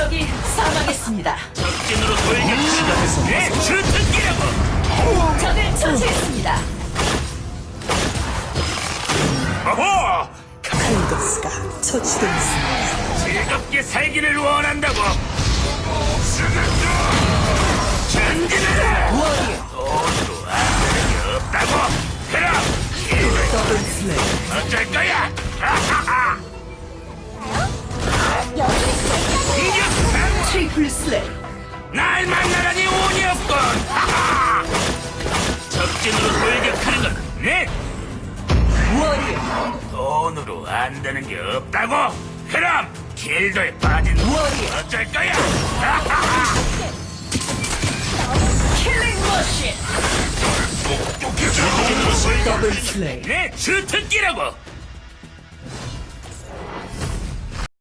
적이 사망했습니다. 적진으로 돌격하다. 내 주특기라고 적을 처치했습니다. 어호 칼더스가 처치되었습니다. 즐겁게 살기를 원한다고. 전진해 돈으로 안되는 게 없다고. 그럼 더블 플레이. 어쩔 거야? 하 날 만나다니 운이 없군 하하 적진으로 돌격하는 건내 워리어. 돈으로 안 되는 게 없다고? 그럼 길도에 빠진 워리어. 어쩔 거야? 하하하! 킬링 머신. 더블 플레이. 내 주특기라고!